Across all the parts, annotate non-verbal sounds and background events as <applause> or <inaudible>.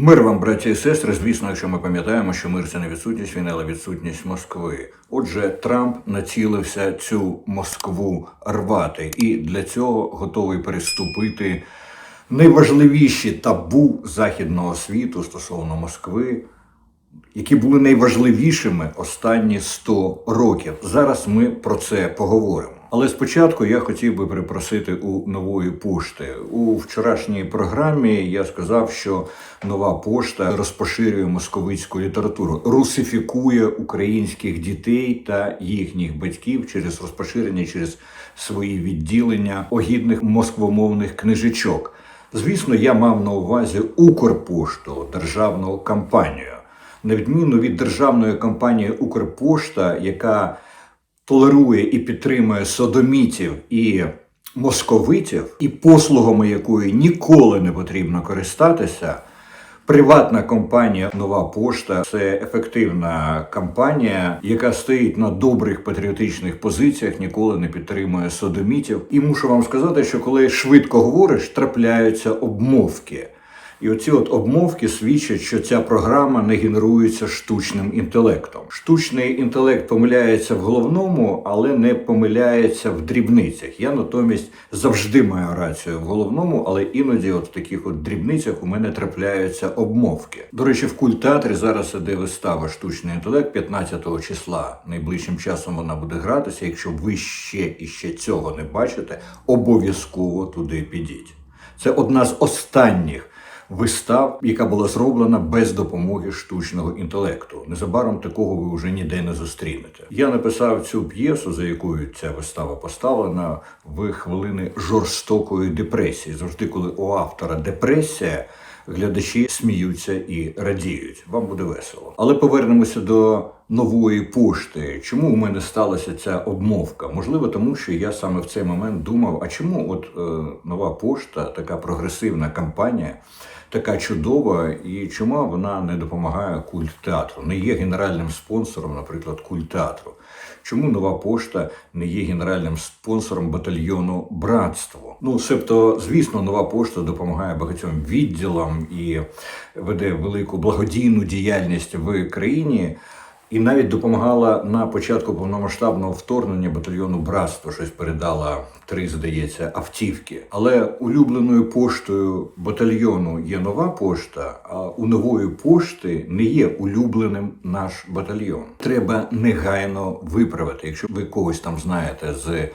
Мир вам, браті і сестри. Звісно, якщо ми пам'ятаємо, що мир це не відсутність війни, але відсутність Москви. Отже, Трамп націлився цю Москву рвати, і для цього готовий переступити найважливіші табу західного світу стосовно Москви, які були найважливішими останні 100 років. Зараз ми про це поговоримо. Але спочатку я хотів би припросити у нової пошти. У вчорашній програмі я сказав, що нова пошта розпоширює московицьку літературу, русифікує українських дітей та їхніх батьків через розпоширення, через свої відділення огідних москвомовних книжечок. Звісно, я мав на увазі Укрпошту, державну компанію. На відміну від державної компанії Укрпошта, яка толерує і підтримує содомітів і московитів, і послугами якої ніколи не потрібно користатися. Приватна компанія Нова Пошта це ефективна компанія, яка стоїть на добрих патріотичних позиціях, ніколи не підтримує содомітів. І мушу вам сказати, що коли швидко говориш, трапляються обмовки. І оці от обмовки свідчать, що ця програма не генерується штучним інтелектом. Штучний інтелект помиляється в головному, але не помиляється в дрібницях. Я натомість завжди маю рацію в головному, але іноді, от в таких от дрібницях, у мене трапляються обмовки. До речі, в культеатрі зараз іде вистава штучний інтелект 15 числа. Найближчим часом вона буде гратися. Якщо ви ще і ще цього не бачите, обов'язково туди підіть. Це одна з останніх вистав, яка була зроблена без допомоги штучного інтелекту. Незабаром такого ви вже ніде не зустрінете. Я написав цю п'єсу, за якою ця вистава поставлена, в хвилини жорстокої депресії. Завжди, коли у автора депресія. Глядачі сміються і радіють. Вам буде весело. Але повернемося до нової пошти. Чому у мене сталася ця обмовка? Можливо, тому що я саме в цей момент думав: а чому от е, нова пошта, така прогресивна кампанія, така чудова, і чому вона не допомагає культ театру? Не є генеральним спонсором, наприклад, культ театру. Чому нова пошта не є генеральним спонсором батальйону братство? Ну, себто, звісно, нова пошта допомагає багатьом відділам і веде велику благодійну діяльність в країні. І навіть допомагала на початку повномасштабного вторгнення батальйону братство щось передала три, здається, автівки. Але улюбленою поштою батальйону є нова пошта. А у нової пошти не є улюбленим наш батальйон. Треба негайно виправити. Якщо ви когось там знаєте з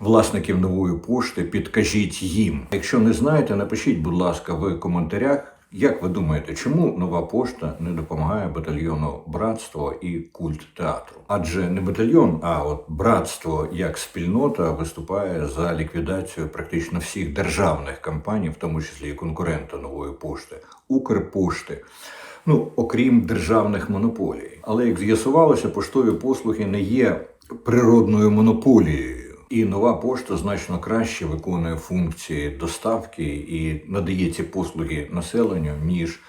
власників нової пошти, підкажіть їм. Якщо не знаєте, напишіть, будь ласка, в коментарях. Як ви думаєте, чому нова пошта не допомагає батальйону братство і культ театру? Адже не батальйон, а от братство як спільнота виступає за ліквідацію практично всіх державних компаній, в тому числі і конкурента нової пошти, Укрпошти. Ну, окрім державних монополій. Але як з'ясувалося, поштові послуги не є природною монополією. І нова пошта значно краще виконує функції доставки і надає ці послуги населенню, ніж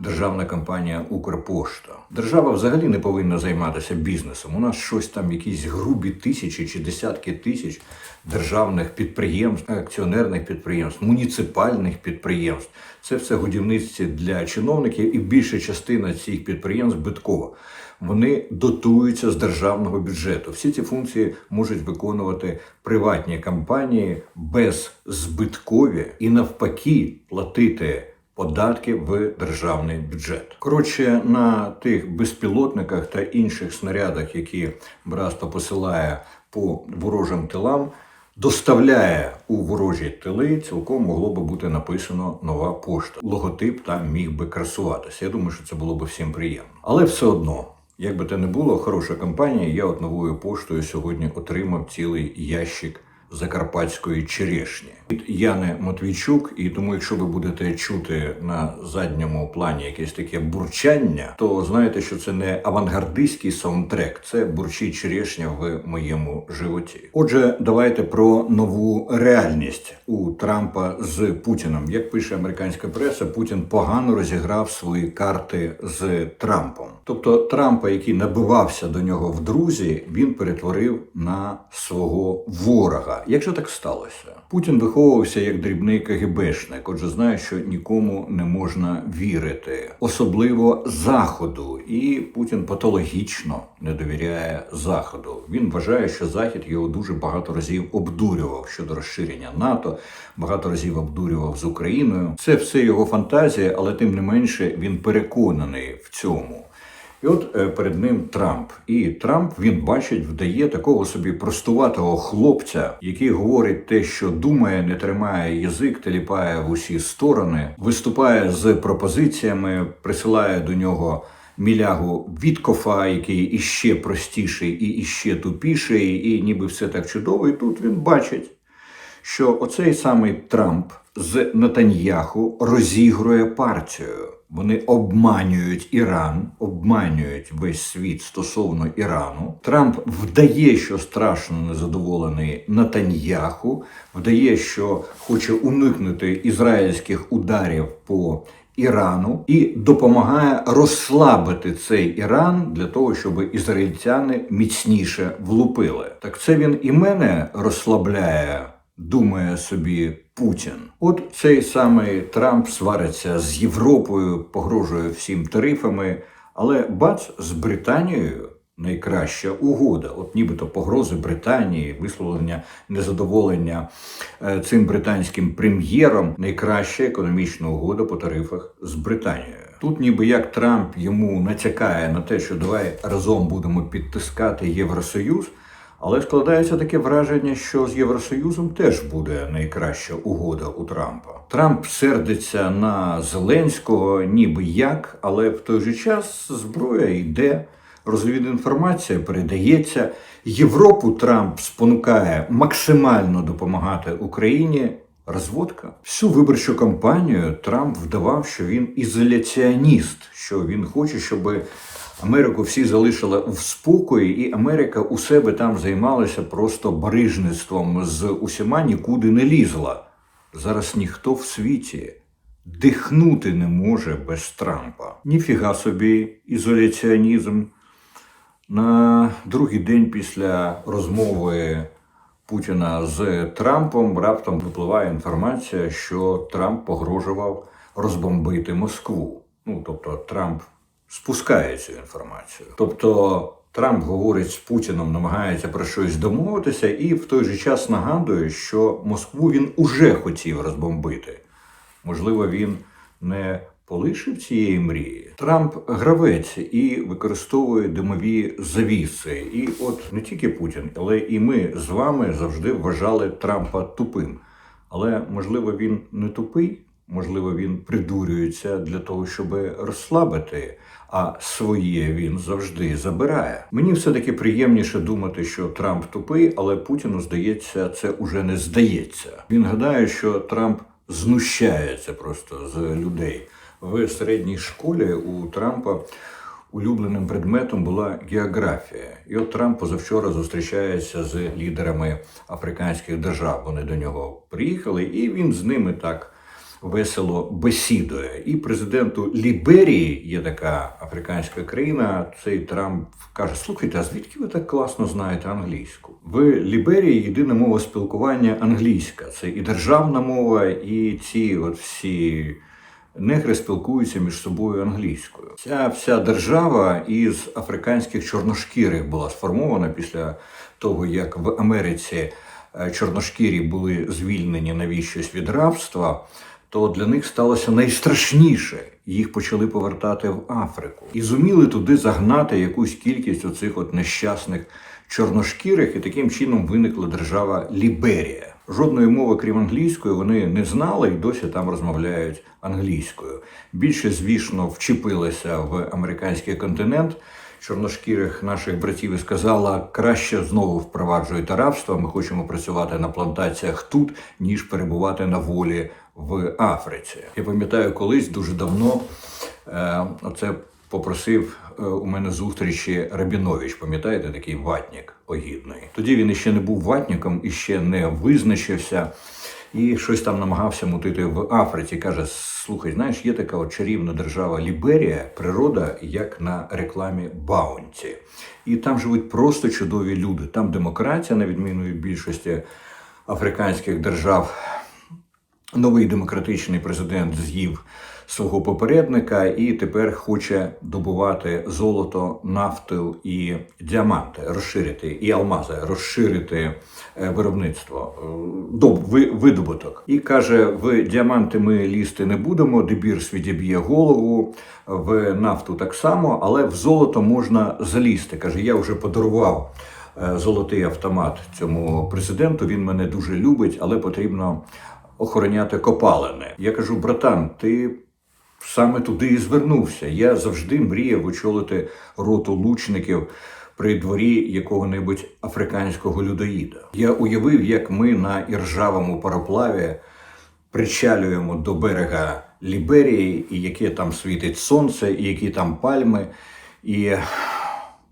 державна компанія Укрпошта. Держава взагалі не повинна займатися бізнесом. У нас щось там, якісь грубі тисячі чи десятки тисяч державних підприємств, акціонерних підприємств, муніципальних підприємств. Це все годівниці для чиновників, і більша частина цих підприємств збиткова вони дотуються з державного бюджету. Всі ці функції можуть виконувати приватні компанії беззбиткові і навпаки платити. Податки в державний бюджет. Коротше, на тих безпілотниках та інших снарядах, які братство посилає по ворожим тилам, доставляє у ворожі тили, цілком могло би бути написано нова пошта. Логотип там міг би красуватися. Я думаю, що це було б всім приємно. Але все одно. Як би те не було, хороша компанія. Я от новою поштою сьогодні отримав цілий ящик закарпатської черешні від Яни Матвійчук. І тому, якщо ви будете чути на задньому плані якесь таке бурчання, то знаєте, що це не авангардистський саундтрек, це бурчить черешня в моєму животі. Отже, давайте про нову реальність у Трампа з Путіном. Як пише американська преса, Путін погано розіграв свої карти з Трампом. Тобто Трампа, який набивався до нього в друзі, він перетворив на свого ворога. Як же так сталося? Путін виховувався як дрібний КГБшник, отже, знає, що нікому не можна вірити, особливо заходу. І Путін патологічно не довіряє заходу. Він вважає, що захід його дуже багато разів обдурював щодо розширення НАТО, багато разів обдурював з Україною. Це все його фантазія, але тим не менше він переконаний в цьому. І от е, перед ним Трамп. І Трамп він бачить, вдає такого собі простуватого хлопця, який говорить те, що думає, не тримає язик, теліпає в усі сторони, виступає з пропозиціями, присилає до нього. Мілягу Віткофа, який іще простіший і іще тупіший, і ніби все так чудово. І тут він бачить, що оцей самий Трамп з Натаньяху розігрує партію. Вони обманюють Іран, обманюють весь світ стосовно Ірану. Трамп вдає, що страшно незадоволений Натаньяху, вдає, що хоче уникнути ізраїльських ударів по Ірану і допомагає розслабити цей Іран для того, щоб ізраїльтяни міцніше влупили. Так це він і мене розслабляє, думає собі Путін. От цей самий Трамп свариться з Європою, погрожує всім тарифами, але бац з Британією. Найкраща угода, от нібито погрози Британії, висловлення незадоволення е, цим британським прем'єром. Найкраща економічна угода по тарифах з Британією. Тут, ніби як Трамп йому натякає на те, що давай разом будемо підтискати Євросоюз. Але складається таке враження, що з Євросоюзом теж буде найкраща угода у Трампа. Трамп сердиться на Зеленського, ніби як, але в той же час зброя йде. Розвідінформація передається. Європу Трамп спонукає максимально допомагати Україні. Розводка. Всю виборчу кампанію Трамп вдавав, що він ізоляціоніст, що він хоче, щоб Америку всі залишили в спокої, і Америка у себе там займалася просто барижництвом з усіма нікуди не лізла. Зараз ніхто в світі дихнути не може без Трампа. Ніфіга собі ізоляціонізм. На другий день після розмови Путіна з Трампом раптом випливає інформація, що Трамп погрожував розбомбити Москву. Ну тобто Трамп спускає цю інформацію. Тобто Трамп говорить з Путіном, намагається про щось домовитися, і в той же час нагадує, що Москву він уже хотів розбомбити. Можливо, він не полишив цієї мрії. Трамп гравець і використовує димові завіси. І от не тільки Путін, але і ми з вами завжди вважали Трампа тупим. Але можливо він не тупий, можливо, він придурюється для того, щоб розслабити. А своє він завжди забирає. Мені все таки приємніше думати, що Трамп тупий, але Путіну здається, це уже не здається. Він гадає, що Трамп знущається просто з людей в середній школі. У Трампа улюбленим предметом була географія. І от Трамп позавчора зустрічається з лідерами африканських держав. Вони до нього приїхали, і він з ними так весело бесідує. І президенту Ліберії є така африканська країна. Цей Трамп каже: Слухайте, а звідки ви так класно знаєте англійську? В Ліберії єдина мова спілкування англійська. Це і державна мова, і ці от всі. Негри спілкуються між собою англійською. Ця вся держава із африканських чорношкірих була сформована після того, як в Америці е, чорношкірі були звільнені навіщось від рабства то для них сталося найстрашніше. Їх почали повертати в Африку і зуміли туди загнати якусь кількість оцих от нещасних чорношкірих, і таким чином виникла держава Ліберія. Жодної мови, крім англійської, вони не знали і досі там розмовляють англійською. Більше, звісно, вчепилися в американський континент чорношкірих наших братів і сказала, краще знову впроваджуйте рабство. Ми хочемо працювати на плантаціях тут, ніж перебувати на волі в Африці. Я пам'ятаю, колись дуже давно е, оце попросив е, у мене зустрічі Рабінович. Пам'ятаєте, такий ватнік огідний. Тоді він іще не був ватніком, іще не визначився. І щось там намагався мутити в Африці. Каже: Слухай, знаєш, є така от чарівна держава Ліберія, природа як на рекламі Баунті. І там живуть просто чудові люди. Там демократія, на відміну від більшості африканських держав. Новий демократичний президент з'їв свого попередника і тепер хоче добувати золото, нафту і діаманти, розширити і алмази, розширити е, виробництво, е, доб, видобуток. І каже: в діаманти ми лізти не будемо, дебірс відіб'є голову, в нафту так само, але в золото можна залізти. Каже, я вже подарував е, золотий автомат цьому президенту. Він мене дуже любить, але потрібно охороняти копалини. Я кажу, братан, ти саме туди і звернувся. Я завжди мріяв очолити роту лучників при дворі якого-небудь африканського людоїда. Я уявив, як ми на іржавому пароплаві причалюємо до берега Ліберії, і яке там світить сонце, і які там пальми. І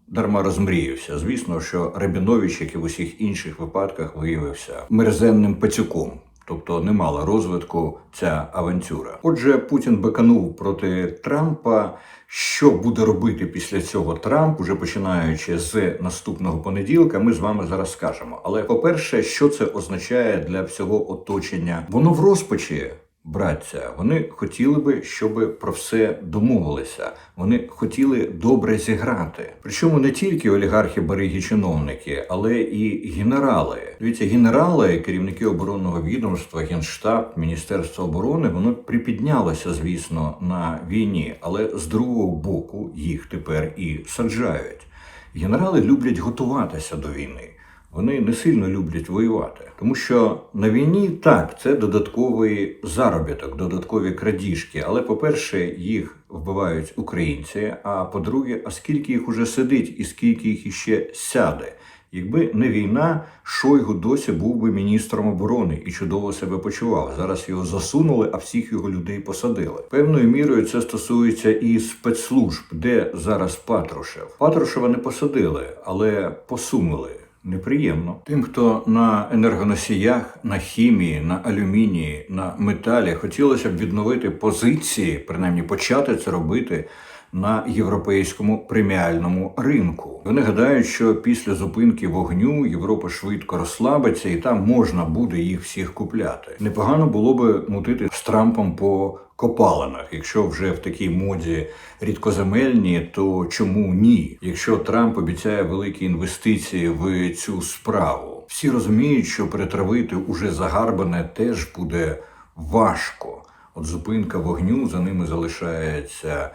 дарма розмріявся. Звісно, що Рабінович, як і в усіх інших випадках, виявився мерзенним пацюком. Тобто не мала розвитку ця авантюра. Отже, Путін беканув проти Трампа. Що буде робити після цього Трамп, уже починаючи з наступного понеділка, ми з вами зараз скажемо. Але по-перше, що це означає для всього оточення? Воно в розпачі. Браття, вони хотіли би, щоб про все домовилися. Вони хотіли добре зіграти. Причому не тільки олігархи, бариги, чиновники, але і генерали. Дивіться, генерали, керівники оборонного відомства, генштаб, міністерство оборони, воно припіднялося, звісно, на війні, але з другого боку їх тепер і саджають. Генерали люблять готуватися до війни. Вони не сильно люблять воювати, тому що на війні так це додатковий заробіток, додаткові крадіжки. Але по-перше, їх вбивають українці. А по-друге, а скільки їх уже сидить, і скільки їх іще сяде. Якби не війна, Шойгу досі був би міністром оборони і чудово себе почував. Зараз його засунули, а всіх його людей посадили. Певною мірою це стосується і спецслужб, де зараз Патрушев. Патрушева не посадили, але посунули. Неприємно. Тим, хто на енергоносіях, на хімії, на алюмінії, на металі хотілося б відновити позиції, принаймні почати це робити на європейському преміальному ринку. Вони гадають, що після зупинки вогню Європа швидко розслабиться, і там можна буде їх всіх купляти. Непогано було би мутити з Трампом по копалинах. Якщо вже в такій моді рідкоземельні, то чому ні? Якщо Трамп обіцяє великі інвестиції в цю справу, всі розуміють, що перетравити уже загарбане теж буде важко. От зупинка вогню за ними залишається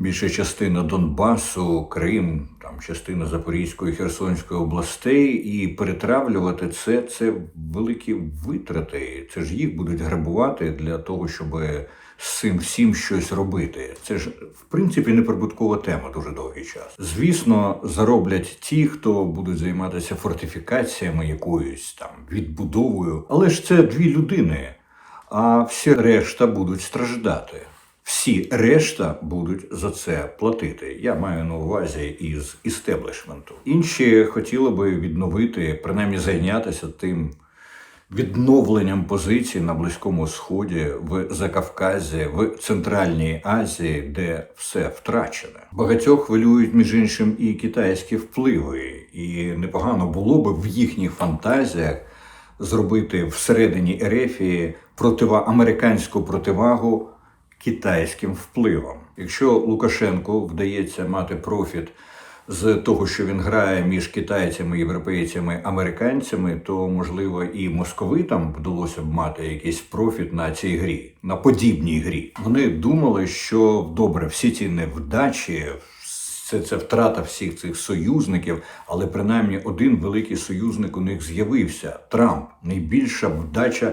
більша частина Донбасу, Крим, там частина Запорізької, Херсонської областей, і перетравлювати це це великі витрати. Це ж їх будуть грабувати для того, щоб з цим всім щось робити. Це ж в принципі неприбуткова тема дуже довгий час. Звісно, зароблять ті, хто будуть займатися фортифікаціями якоюсь там відбудовою, але ж це дві людини. А всі решта будуть страждати. Всі решта будуть за це платити. Я маю на увазі із істеблішменту. Інші хотіли би відновити, принаймні зайнятися тим відновленням позицій на Близькому Сході, в Закавказі, в Центральній Азії, де все втрачене. Багатьох хвилюють між іншим і китайські впливи, і непогано було би в їхніх фантазіях зробити всередині Ерефії протива американську противагу китайським впливом. Якщо Лукашенку вдається мати профіт з того, що він грає між китайцями, європейцями, американцями, то можливо і московитам вдалося б мати якийсь профіт на цій грі, на подібній грі. Вони думали, що добре, всі ці невдачі. Це, це втрата всіх цих союзників, але принаймні один великий союзник у них з'явився Трамп. Найбільша вдача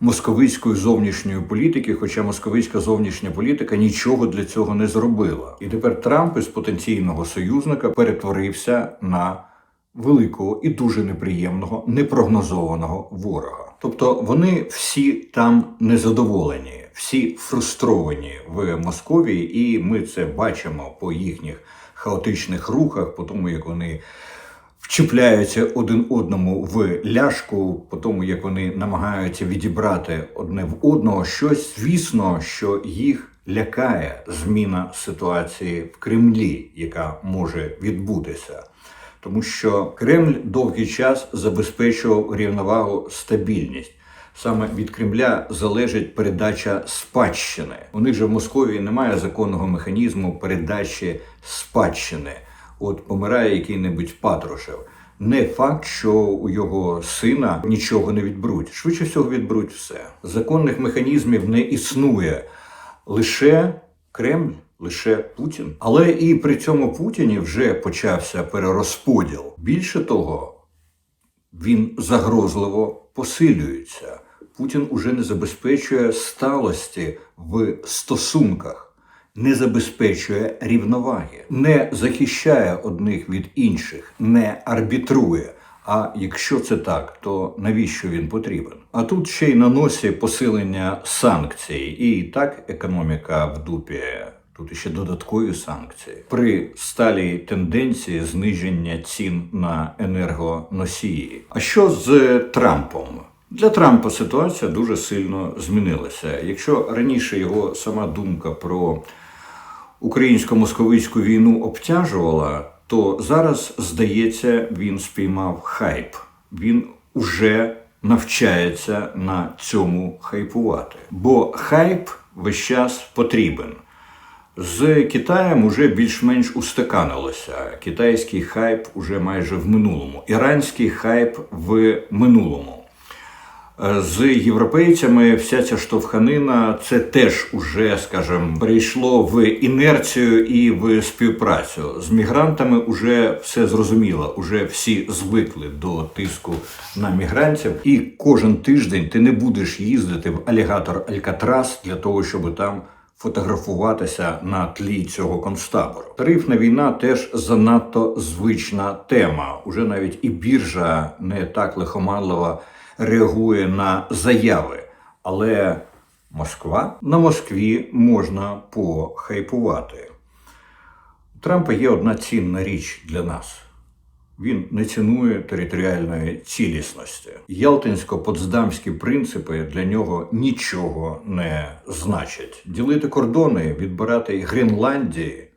московицької зовнішньої політики, хоча московицька зовнішня політика нічого для цього не зробила. І тепер Трамп із потенційного союзника перетворився на великого і дуже неприємного, непрогнозованого ворога. Тобто вони всі там незадоволені, всі фрустровані в Московії, і ми це бачимо по їхніх хаотичних рухах, по тому як вони вчіпляються один одному в ляшку, по тому як вони намагаються відібрати одне в одного щось, звісно, що їх лякає зміна ситуації в Кремлі, яка може відбутися. Тому що Кремль довгий час забезпечував рівновагу стабільність. Саме від Кремля залежить передача спадщини. У них же в Московії немає законного механізму передачі спадщини. От помирає який-небудь Патрушев. Не факт, що у його сина нічого не відберуть. Швидше всього відберуть все. Законних механізмів не існує. Лише Кремль, лише Путін. Але і при цьому Путіні вже почався перерозподіл. Більше того, він загрозливо посилюється. Путін уже не забезпечує сталості в стосунках, не забезпечує рівноваги, не захищає одних від інших, не арбітрує. А якщо це так, то навіщо він потрібен? А тут ще й на носі посилення санкцій, і так економіка в дупі. Тут ще додаткові санкції при сталій тенденції зниження цін на енергоносії. А що з Трампом? Для Трампа ситуація дуже сильно змінилася. Якщо раніше його сама думка про українсько-московицьку війну обтяжувала, то зараз, здається, він спіймав хайп. Він уже навчається на цьому хайпувати. Бо хайп весь час потрібен. З Китаєм уже більш-менш устаканилося. Китайський хайп уже майже в минулому, іранський хайп в минулому. З європейцями вся ця штовханина це теж уже, скажімо, перейшло в інерцію і в співпрацю. З мігрантами вже все зрозуміло, уже всі звикли до тиску на мігрантів, і кожен тиждень ти не будеш їздити в алігатор Алькатрас для того, щоб там фотографуватися на тлі цього концтабору. Тарифна війна теж занадто звична тема. Уже навіть і біржа не так лихоманливо реагує на заяви. Але Москва на Москві можна похайпувати. У Трампа є одна цінна річ для нас. Він не цінує територіальної цілісності. Ялтинсько-потсдамські принципи для нього нічого не значать. Ділити кордони, відбирати Гренландії,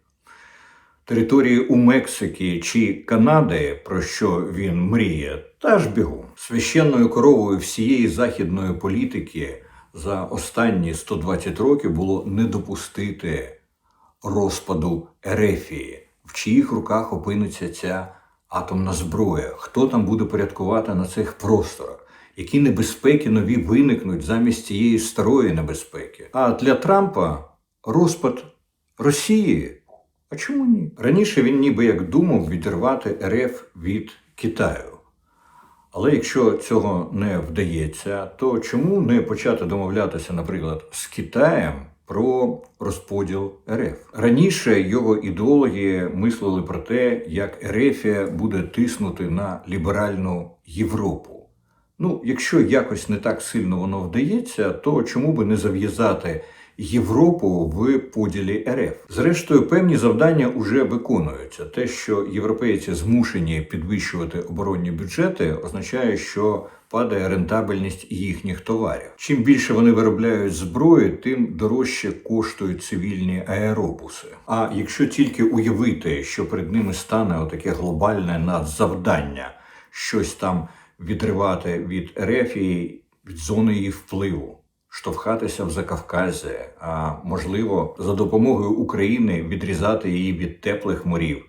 території у Мексики чи Канади, про що він мріє, та ж бігу. Священною коровою всієї західної політики за останні 120 років було не допустити розпаду Ерефії, в чиїх руках опиниться ця атомна зброя, хто там буде порядкувати на цих просторах, які небезпеки нові виникнуть замість цієї старої небезпеки. А для Трампа розпад Росії. А чому ні? Раніше він ніби як думав відірвати РФ від Китаю. Але якщо цього не вдається, то чому не почати домовлятися, наприклад, з Китаєм про розподіл РФ? Раніше його ідеологи мислили про те, як Ерефія буде тиснути на ліберальну Європу. Ну, якщо якось не так сильно воно вдається, то чому би не зав'язати Європу в поділі РФ? Зрештою, певні завдання вже виконуються. Те, що європейці змушені підвищувати оборонні бюджети, означає, що падає рентабельність їхніх товарів. Чим більше вони виробляють зброї, тим дорожче коштують цивільні аеробуси. А якщо тільки уявити, що перед ними стане отаке глобальне надзавдання, щось там відривати від Ерефії, від зони її впливу. Штовхатися в Закавказі, а можливо, за допомогою України відрізати її від теплих морів,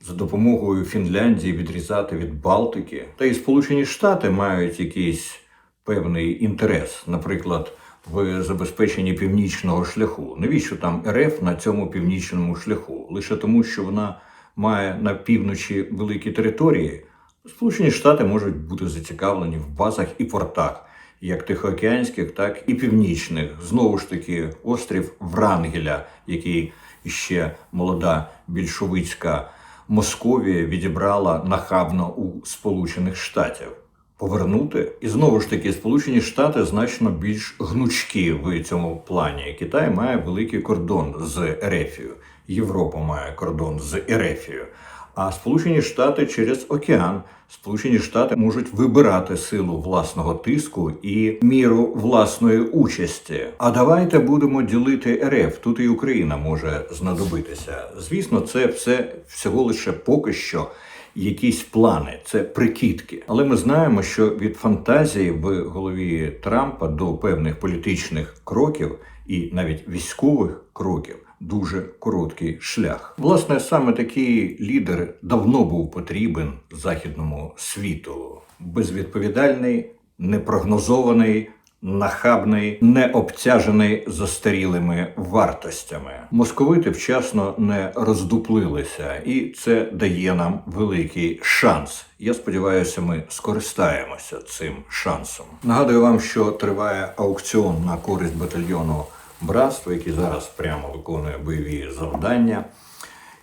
за допомогою Фінляндії відрізати від Балтики. Та й Сполучені Штати мають якийсь певний інтерес, наприклад, в забезпеченні північного шляху. Навіщо там РФ на цьому північному шляху? Лише тому, що вона має на півночі великі території. Сполучені Штати можуть бути зацікавлені в базах і портах як тихоокеанських, так і північних. Знову ж таки, острів Врангеля, який ще молода більшовицька Московія відібрала нахабно у Сполучених Штатів. Повернути і знову ж таки Сполучені Штати значно більш гнучкі в цьому плані. Китай має великий кордон з Ерефією, Європа має кордон з Ерефією. А Сполучені Штати через океан. Сполучені Штати можуть вибирати силу власного тиску і міру власної участі. А давайте будемо ділити РФ. Тут і Україна може знадобитися. Звісно, це все всього лише поки що якісь плани, це прикидки. Але ми знаємо, що від фантазії в голові Трампа до певних політичних кроків і навіть військових кроків. Дуже короткий шлях. Власне, саме такий лідер давно був потрібен західному світу. Безвідповідальний, непрогнозований, нахабний, не обтяжений застарілими вартостями. Московити вчасно не роздуплилися, і це дає нам великий шанс. Я сподіваюся, ми скористаємося цим шансом. Нагадую вам, що триває аукціон на користь батальйону братства, який зараз прямо виконує бойові завдання.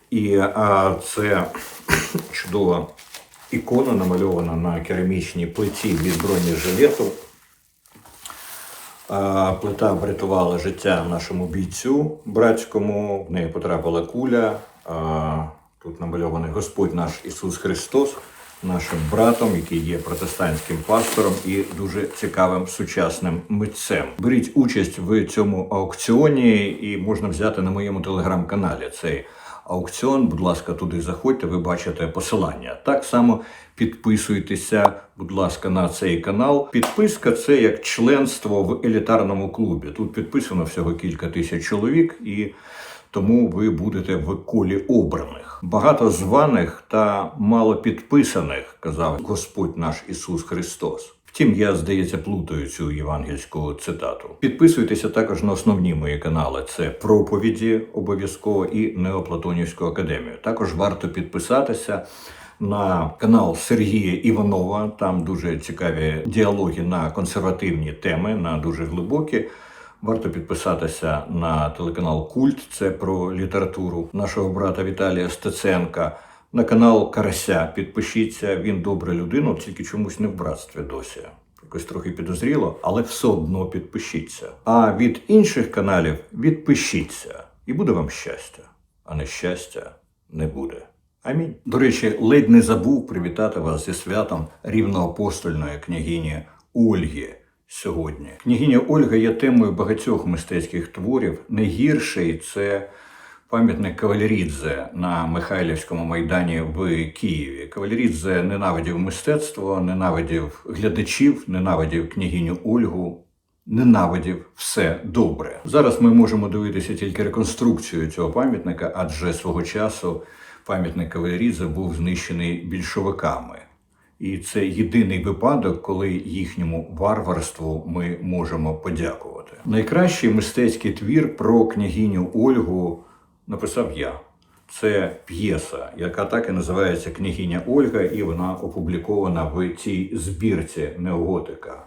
І а, це <clears throat> чудова ікона, намальована на керамічній плиті від бронежилету. Плита врятувала життя нашому бійцю братському. В неї потрапила куля. Тут намальований Господь наш Ісус Христос, нашим братом, який є протестантським пастором і дуже цікавим сучасним митцем. Беріть участь в цьому аукціоні, і можна взяти на моєму телеграм-каналі цей аукціон. Будь ласка, туди заходьте, ви бачите посилання. Так само підписуйтеся, будь ласка, на цей канал. Підписка це як членство в елітарному клубі. Тут підписано всього кілька тисяч чоловік і. Тому ви будете в колі обраних. Багато званих та мало підписаних, казав Господь наш Ісус Христос. Втім, я, здається, плутаю цю євангельську цитату. Підписуйтеся також на основні мої канали: це проповіді обов'язково і Неоплатонівську академію. Також варто підписатися на канал Сергія Іванова. Там дуже цікаві діалоги на консервативні теми, на дуже глибокі. Варто підписатися на телеканал Культ, це про літературу нашого брата Віталія Стеценка. На канал Карася підпишіться. Він добра людина, тільки чомусь не в братстві досі. Якось трохи підозріло, але все одно підпишіться. А від інших каналів відпишіться, і буде вам щастя, а нещастя не буде. Амінь. До речі, ледь не забув привітати вас зі святом рівноапостольної княгині Ольги сьогодні. Княгиня Ольга є темою багатьох мистецьких творів. Найгірший це пам'ятник Кавалерідзе на Михайлівському майдані в Києві. Кавалерідзе ненавидів мистецтво, ненавидів глядачів, ненавидів княгиню Ольгу. Ненавидів все добре. Зараз ми можемо дивитися тільки реконструкцію цього пам'ятника, адже свого часу пам'ятник Кавалерідзе був знищений більшовиками. І це єдиний випадок, коли їхньому варварству ми можемо подякувати. Найкращий мистецький твір про княгиню Ольгу написав я. Це п'єса, яка так і називається Княгиня Ольга, і вона опублікована в цій збірці неоготика.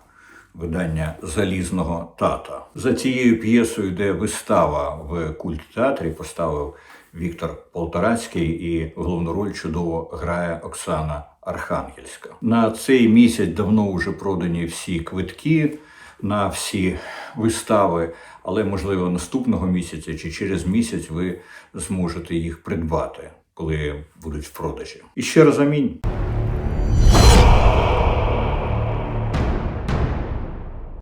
Видання залізного тата. За цією п'єсою йде вистава в культтеатрі, поставив Віктор Полторацький, і головну роль чудово грає Оксана Архангельська. На цей місяць давно вже продані всі квитки на всі вистави, але можливо наступного місяця чи через місяць ви зможете їх придбати, коли будуть в продажі. І ще раз амінь.